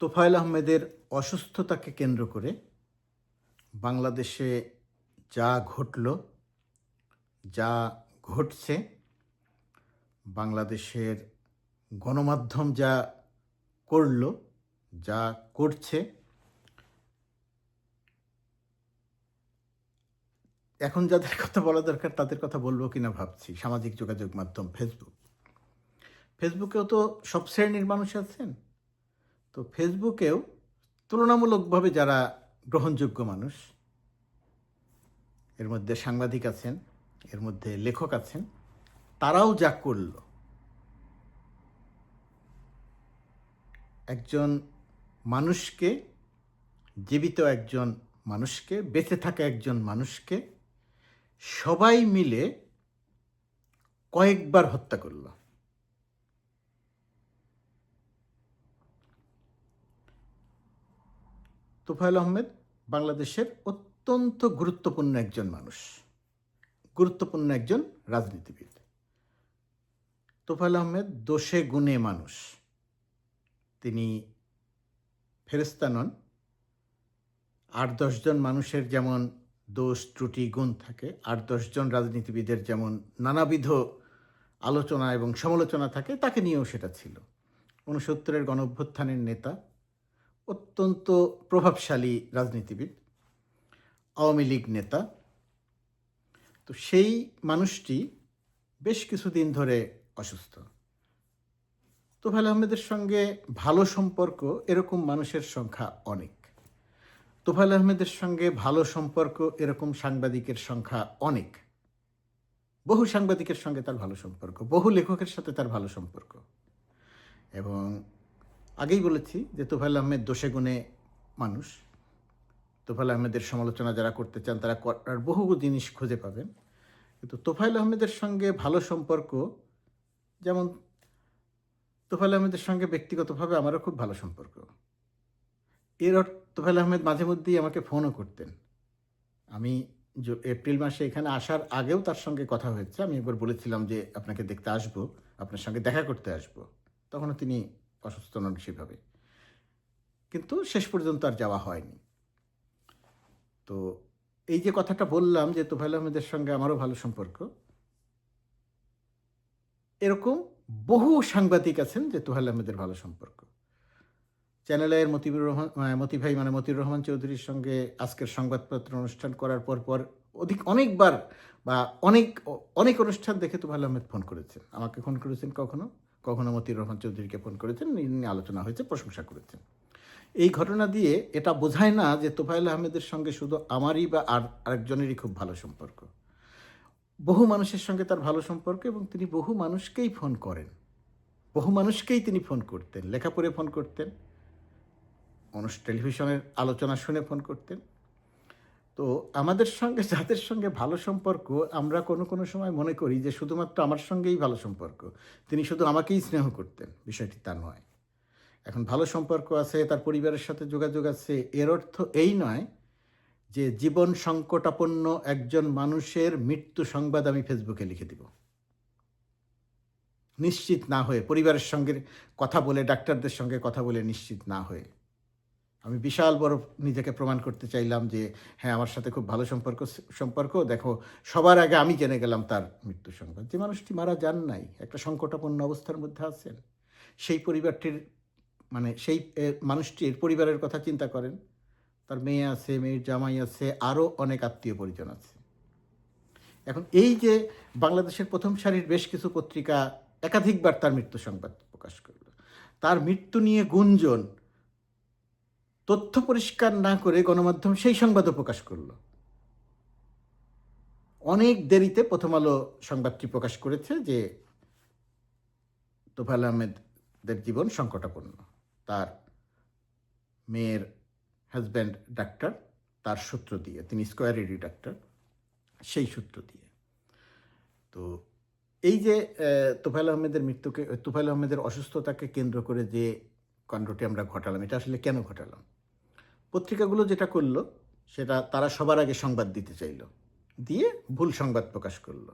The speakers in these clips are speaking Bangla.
তোফায়েল আহমেদের অসুস্থতাকে কেন্দ্র করে বাংলাদেশে যা ঘটল, যা ঘটছে, বাংলাদেশের গণমাধ্যম যা করল, যা করছে, এখন যাদের কথা বলা দরকার তাদের কথা বলব কিনা ভাবছি। সামাজিক যোগাযোগ মাধ্যম ফেসবুক ফেসবুকেও তো সব শ্রেণির মানুষ আছেন। তো ফেসবুকেও তুলনামূলকভাবে যারা গ্রহণযোগ্য মানুষ, এর মধ্যে সাংবাদিক আছেন, এর মধ্যে লেখক আছেন, তারাও যা করল। একজন মানুষকে, জীবিত একজন মানুষকে, বেঁচে থাকা একজন মানুষকে সবাই মিলে কয়েকবার হত্যা করল। তোফায়েল আহমেদ বাংলাদেশের অত্যন্ত গুরুত্বপূর্ণ একজন মানুষ, গুরুত্বপূর্ণ একজন রাজনীতিবিদ। তোফায়েল আহমেদ দোষে গুণে মানুষ। তিনি ফেরেস্তা নন। আট দশজন মানুষের যেমন দোষ, ত্রুটি, গুণ থাকে আট দশজন রাজনীতিবিদের যেমন নানাবিধ আলোচনা এবং সমালোচনা থাকে, তাকে নিয়েও সেটা ছিল। ঊনসত্তরের গণ অভ্যুত্থানের নেতা অত্যন্ত প্রভাবশালী রাজনীতিবিদ, আওয়ামী লীগ নেতা। তো সেই মানুষটি বেশ কিছুদিন ধরে অসুস্থ। তোফাল আহমেদের সঙ্গে ভালো সম্পর্ক এরকম মানুষের সংখ্যা অনেক। তোফাল আহমেদের সঙ্গে ভালো সম্পর্ক এরকম সাংবাদিকের সংখ্যা অনেক। বহু সাংবাদিকের সঙ্গে তার ভালো সম্পর্ক, বহু লেখকের সাথে তার ভালো সম্পর্ক। এবং আগেই বলেছি যে তোফাইল আহমেদ দোষে গুণে মানুষ। তোফাইল আহমেদের সমালোচনা যারা করতে চান, তারা করার বহু জিনিস খুঁজে পাবেন। কিন্তু তোফাইল আহমেদের সঙ্গে ভালো সম্পর্ক, যেমন তোফাইল আহমেদের সঙ্গে ব্যক্তিগতভাবে আমারও খুব ভালো সম্পর্ক। এর তোফাইল আহমেদ মাঝে মধ্যেই আমাকে ফোনও করতেন। আমি এপ্রিল মাসে এখানে আসার আগেও তার সঙ্গে কথা হয়েছে। আমি একবার বলেছিলাম যে, আপনাকে দেখতে আসব, আপনার সঙ্গে দেখা করতে আসব। তখনও তিনি অসুস্থ নন সেভাবে। কিন্তু শেষ পর্যন্ত আর যাওয়া হয়নি। তো এই যে কথাটা বললাম যে তোফাইল আহমেদের সঙ্গে আমারও ভালো সম্পর্ক এরকম বহু সাংবাদিক আছেন যে তোহাইল আহমেদের ভালো সম্পর্ক। চ্যানেলের মতিবুর রহমান আহ, মতি মানে মতিউর রহমান চৌধুরীর সঙ্গে আজকের সংবাদপত্র অনুষ্ঠান করার পর পর অধিক অনেকবার বা অনেক অনেক অনুষ্ঠান দেখে তোহাইল আহমেদ ফোন করেছেন। আমাকে ফোন করেছেন কখনো? কখনো মতিউর রহমান চৌধুরীকে ফোন করেছেন নিয়ে আলোচনা হয়েছে, প্রশংসা করেছেন। এই ঘটনা দিয়ে এটা বোঝায় না যে তোফায়েল আহমেদের সঙ্গে শুধু আমারই বা আর আরেকজনেরই খুব ভালো সম্পর্ক। বহু মানুষের সঙ্গে তার ভালো সম্পর্ক এবং তিনি বহু মানুষকেই ফোন করেন। বহু মানুষকেই তিনি ফোন করতেন লেখা পড়ে ফোন করতেন, অনুষ টেলিভিশনের আলোচনা শুনে ফোন করতেন। তো আমাদের সঙ্গে, যাদের সঙ্গে ভালো সম্পর্ক, আমরা কোনো কোনো সময় মনে করি যে শুধুমাত্র আমার সঙ্গেই ভালো সম্পর্ক। তিনি শুধু আমাকেই স্নেহ করতেন, বিষয়টি তা নয়। এখন ভালো সম্পর্ক আছে, তার পরিবারের সাথে যোগাযোগ আছে, এর অর্থ এই নয় যে জীবন সংকটাপন্ন একজন মানুষের মৃত্যু সংবাদ আমি ফেসবুকে লিখে দিব। নিশ্চিত না হয়ে, পরিবারের সঙ্গে কথা বলে, ডাক্তারদের সঙ্গে কথা বলে নিশ্চিত না হয়ে। আমি বিশাল বড় নিজেকে প্রমাণ করতে চাইলাম যে হ্যাঁ আমার সাথে খুব ভালো সম্পর্ক সম্পর্ক। দেখো, সবার আগে আমি জেনে গেলাম তার মৃত্যু সংবাদ। যে মানুষটি মারা যান নাই, একটা সংকটাপন্ন অবস্থার মধ্যে আছেন। সেই পরিবারটির মানে সেই মানুষটির পরিবারের কথা চিন্তা করেন। তার মেয়ে আছে, মেয়ের জামাই আছে, আরও অনেক আত্মীয় পরিজন আছে। এখন এই যে বাংলাদেশের প্রথম সারির বেশ কিছু পত্রিকা একাধিকবার তার মৃত্যু সংবাদ প্রকাশ করল। তার মৃত্যু নিয়ে গুঞ্জন তথ্য পরিষ্কার না করে গণমাধ্যম সেই সংবাদও প্রকাশ করল। অনেক দেরিতে প্রথম আলো সংবাদটি প্রকাশ করেছে যে তোফাল আহমেদদের জীবন সংকটাপন্ন। তার মেয়ের হাজব্যান্ড ডাক্তার তার সূত্র দিয়ে তিনি স্কোয়ারেরই ডাক্তার সেই সূত্র দিয়ে। তো এই যে আহ, তোফায়েল আহমেদের মৃত্যুকে তোফায়েল আহমেদের অসুস্থতাকে কেন্দ্র করে যে কাণ্ডটি আমরা ঘটালাম। এটা আসলে কেন ঘটালাম? পত্রিকাগুলো যেটা করল, সেটা তারা সবার আগে সংবাদ দিতে চাইলো। দিয়ে ভুল সংবাদ প্রকাশ করল।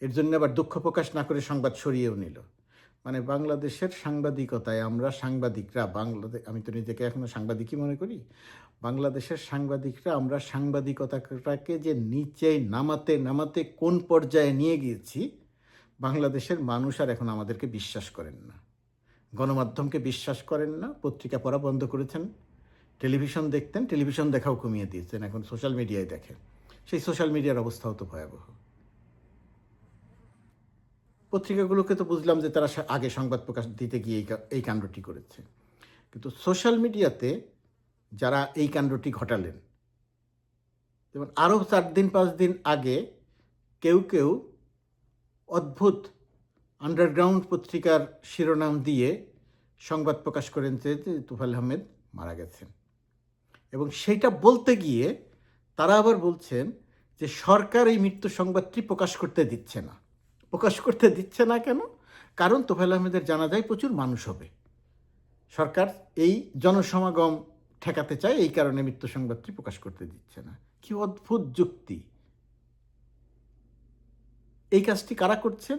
এর জন্য আবার দুঃখ প্রকাশ না করে সংবাদ সরিয়েও নিল। মানে বাংলাদেশের সাংবাদিকতায় আমরা সাংবাদিকরা বাংলাদেশ আমি তো নিজেকে এখনও সাংবাদিকই মনে করি। বাংলাদেশের সাংবাদিকরা আমরা সাংবাদিকতাটাকে যে নিচে নামাতে নামাতে কোন পর্যায়ে নিয়ে গিয়েছি, বাংলাদেশের মানুষ আর এখন আমাদেরকে বিশ্বাস করেন না। গণমাধ্যমকে বিশ্বাস করেন না, পত্রিকা পড়া বন্ধ করেছেন, টেলিভিশন দেখতেন, টেলিভিশন দেখাও কমিয়ে দিয়েছেন, এখন সোশ্যাল মিডিয়ায় দেখেন। সেই সোশ্যাল মিডিয়ার অবস্থাও তো ভয়াবহ। পত্রিকাগুলোকে তো বুঝলাম যে তারা আগে সংবাদ প্রকাশ দিতে গিয়ে এই কাণ্ডটি করেছে। কিন্তু সোশ্যাল মিডিয়াতে যারা এই কাণ্ডটি ঘটালেন, যেমন আরও চার দিন, পাঁচ দিন আগে কেউ কেউ অদ্ভুত আন্ডারগ্রাউন্ড পত্রিকার শিরোনাম দিয়ে সংবাদ প্রকাশ করেন যে তুফাল আহমেদ মারা গেছেন। এবং সেইটা বলতে গিয়ে তারা আবার বলছেন যে সরকার এই মৃত্যু সংবাদটি প্রকাশ করতে দিচ্ছে না। প্রকাশ করতে দিচ্ছে না কেন? কারণ তোফাইল আহমেদের জানা যায় প্রচুর মানুষ হবে। সরকার এই জনসমাগম ঠেকাতে চায়, এই কারণে মৃত্যু সংবাদটি প্রকাশ করতে দিচ্ছে না। কি অদ্ভুত যুক্তি। এই কাজটি কারা করছেন?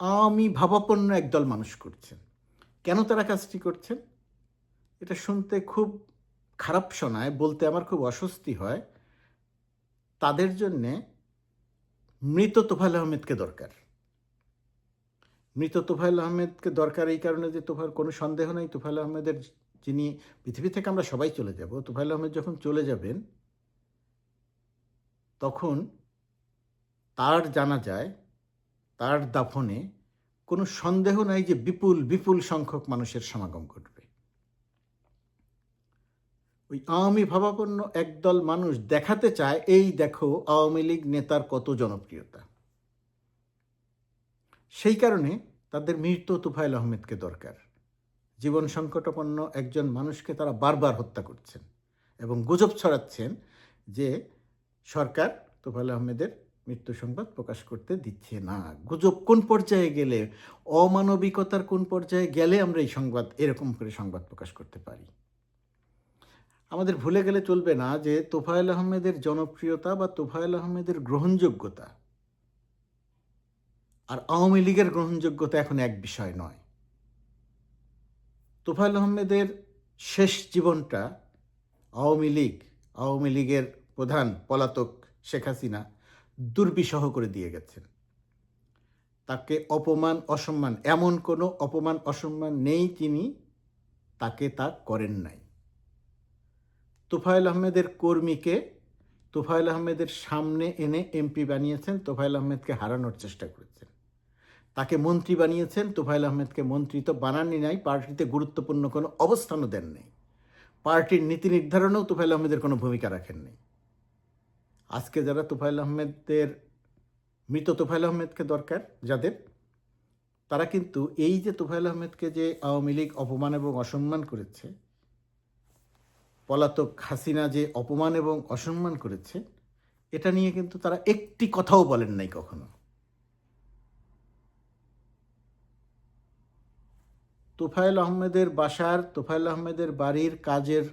আমি ভাবাপন্ন একদল মানুষ করছেন। কেন তারা কাজটি করছেন? এটা শুনতে খুব খারাপ শোনায়, বলতে আমার খুব অস্বস্তি হয়। তাদের জন্যে মৃত তোফাইল আহমেদকে দরকার। মৃত তোফাইল আহমেদকে দরকার এই কারণে যে তোফার কোনো সন্দেহ নেই তোফাইল আহমেদের যিনি পৃথিবী থেকে আমরা সবাই চলে যাব। তোফাইল আহমেদ যখন চলে যাবেন, তখন তার জানা যায় তার দাফনে কোনো সন্দেহ নাই যে বিপুল বিপুল সংখ্যক মানুষের সমাগম ঘটবে। ওই আওয়ামী ভাবাপন্ন একদল মানুষ দেখাতে চায়, এই দেখো, আওয়ামী লীগ নেতার কত জনপ্রিয়তা। সেই কারণে তাদের মৃত তুফাইল আহমেদকে দরকার। জীবন সংকটাপন্ন একজন মানুষকে তারা বারবার হত্যা করছেন এবং গুজব ছড়াচ্ছেন যে সরকার তোফাইল আহমেদের মৃত্যু সংবাদ প্রকাশ করতে দিচ্ছে না। গুজব কোন পর্যায়ে গেলে, অমানবিকতার কোন পর্যায়ে গেলে আমরা এই সংবাদ, এরকম করে সংবাদ প্রকাশ করতে পারি? আমাদের ভুলে গেলে চলবে না যে তোফায়েল আহমেদের জনপ্রিয়তা বা তোফায়েল আহমেদের গ্রহণযোগ্যতা। আর আওয়ামী লীগের গ্রহণযোগ্যতা এখন এক বিষয় নয়। তোফায়েল আহমেদের শেষ জীবনটা আওয়ামী লীগ, আওয়ামী লীগের প্রধান পলাতক শেখ হাসিনা দুর্বিষহ করে দিয়ে গেছেন। তাকে অপমান, অসম্মান, এমন কোনো অপমান, অসম্মান নেই তিনি, তাকে তা করেন নাই। তোফায়েল আহমেদের কর্মীকে তোফায়েল আহমেদের সামনে এনে এমপি বানিয়েছেন, তোফায়েল আহমেদকে হারানোর চেষ্টা করেছেন। তাকে মন্ত্রী বানিয়েছেন, তোফায়েল আহমেদকে মন্ত্রী তো বানানই নাই, পার্টিতে গুরুত্বপূর্ণ কোনো অবস্থানও দেন নেই পার্টির নীতি নির্ধারণেও তোফায়েল আহমেদের কোনো ভূমিকা রাখেন নেই আজকে যারা তোফায়েল আহমেদদের মৃত তোফায়েল আহমেদকে দরকার, যাদের, তারা কিন্তু এই যে তোফায়েল আহমেদকে যে আওয়ামী লীগ অপমান এবং অসম্মান করেছে, পলাতক হাসিনা যে অপমান এবং অসম্মান করেছে, এটা নিয়ে কিন্তু তারা একটি কথাও বলেন নাই কখনো। তোফায়েল আহমেদের বাসার, তোফায়েল আহমেদের বাড়ির কাজের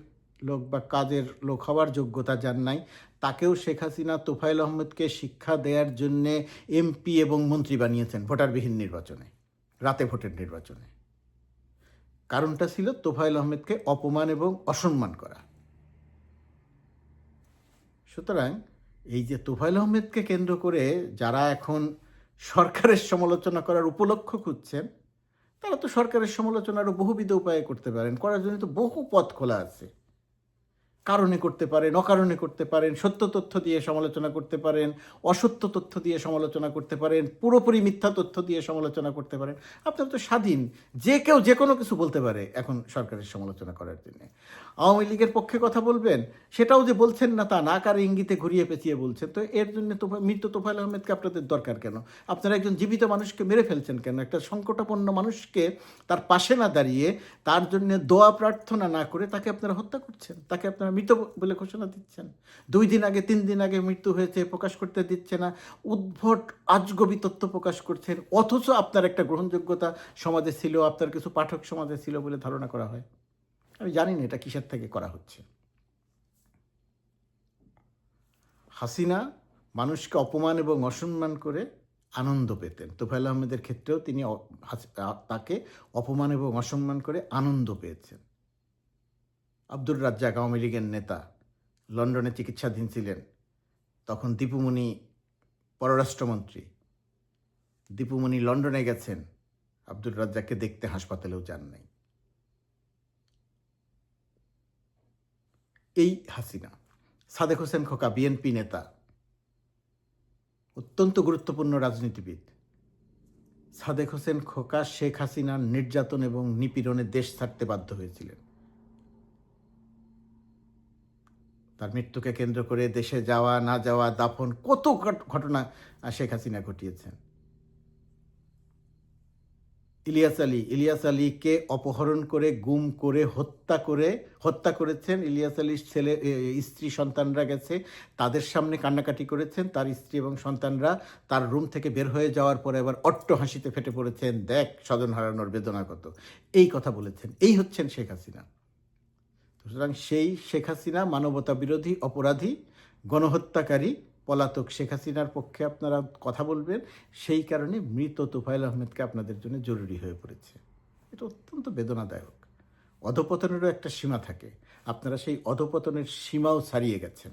লোক বা কাজের লোক হওয়ার যোগ্যতা যার নাই, তাকেও শেখ হাসিনা তোফায়েল আহমেদকে শিক্ষা দেওয়ার জন্যে এমপি এবং মন্ত্রী বানিয়েছেন ভোটারবিহীন নির্বাচনে, রাতে ভোটের নির্বাচনে। কারণটা ছিল তোফায়েল আহমেদকে অপমান এবং অসম্মান করা। সুতরাং এই যে তোফায়েল আহমেদকে কেন্দ্র করে যারা এখন সরকারের সমালোচনা করার উপলক্ষ খুঁজছেন, তারা তো সরকারের সমালোচনা আরও বহুবিধ উপায়ে করতে পারেন, করার জন্য তো বহু পথ খোলা আছে। কারণে করতে পারেন, অকারণে করতে পারেন, সত্য তথ্য দিয়ে সমালোচনা করতে পারেন, অসত্য তথ্য দিয়ে সমালোচনা করতে পারেন, পুরোপুরি মিথ্যা তথ্য দিয়ে সমালোচনা করতে পারেন। আপনার তো স্বাধীন, যে কেউ যে কোনো কিছু বলতে পারে এখন সরকারের সমালোচনা করার জন্য। আওয়ামী লীগের পক্ষে কথা বলবেন, সেটাও যে বলছেন না তা না, কার ইঙ্গিতে ঘুরিয়ে পেঁচিয়ে বলছেন, তো এর জন্য তো মৃত তোফায়েল আহমেদকে আপনাদের দরকার কেন? আপনারা একজন জীবিত মানুষকে মেরে ফেলছেন কেন? একটা সংকটাপন্ন মানুষকে তার পাশে না দাঁড়িয়ে তার জন্য দোয়া প্রার্থনা না করে তাকে আপনারা হত্যা করছেন, তাকে আপনারা মৃত বলে ঘোষণা দিচ্ছেন। দুই দিন আগে, তিন দিন আগে মৃত্যু হয়েছে, প্রকাশ করতে দিচ্ছে না। উদ্ভট, আজগবি তথ্য প্রকাশ করছেন। অথচ আপনার একটা গ্রহণযোগ্যতা সমাজে ছিল, আপনার কিছু পাঠক সমাজে ছিল বলে ধারণা করা হয়। আমি জানি না এটা কিসের থেকে করা হচ্ছে। হাসিনা মানুষকে অপমান এবং অসম্মান করে আনন্দ পেতেন। তোফায়েল আহমেদের ক্ষেত্রেও তিনি তাকে অপমান এবং অসম্মান করে আনন্দ পেয়েছেন। আব্দুর রাজ্জাক আওয়ামী লীগের নেতা লন্ডনে চিকিৎসাধীন ছিলেন, তখন দীপুমণি পররাষ্ট্রমন্ত্রী। দীপুমণি লন্ডনে গেছেন, আব্দুর রাজ্জাককে দেখতে হাসপাতালেও যান নাই। এই হাসিনা, সাদেক হোসেন খোকা বিএনপি নেতা, অত্যন্ত গুরুত্বপূর্ণ রাজনীতিবিদ। সাদেক হোসেন খোকা শেখ হাসিনার নির্যাতন এবং নিপীড়নে দেশ ছাড়তে বাধ্য হয়েছিলেন। তার মৃত্যুকে কেন্দ্র করে দেশে যাওয়া, না যাওয়া, দাফন কত ঘটনা শেখ হাসিনা ঘটিয়েছেন। ইলিয়াস আলী, ইলিয়াস আলীকে অপহরণ করে, গুম করে, হত্যা করে, হত্যা করেছেন। ইলিয়াস আলীর ছেলে স্ত্রী, সন্তানরা গেছে, তাদের সামনে কান্নাকাটি করেছেন। তার স্ত্রী এবং সন্তানরা তার রুম থেকে বের হয়ে যাওয়ার পরে আবার অট্ট হাসিতে ফেটে পড়েছেন। দেখ, স্বজন হারানোর বেদনা কত এই কথা বলেছেন। এই হচ্ছেন শেখ হাসিনা। সুতরাং সেই শেখ হাসিনা মানবতা বিরোধী অপরাধী, গণহত্যাকারী পলাতক শেখ হাসিনার পক্ষে আপনারা কথা বলবেন, সেই কারণে মৃত তোফায়েল আহমেদকে আপনাদের জন্য জরুরি হয়ে পড়েছে। এটা অত্যন্ত বেদনাদায়ক। অধপতনেরও একটা সীমা থাকে। আপনারা সেই অধপতনের সীমাও ছাড়িয়ে গেছেন।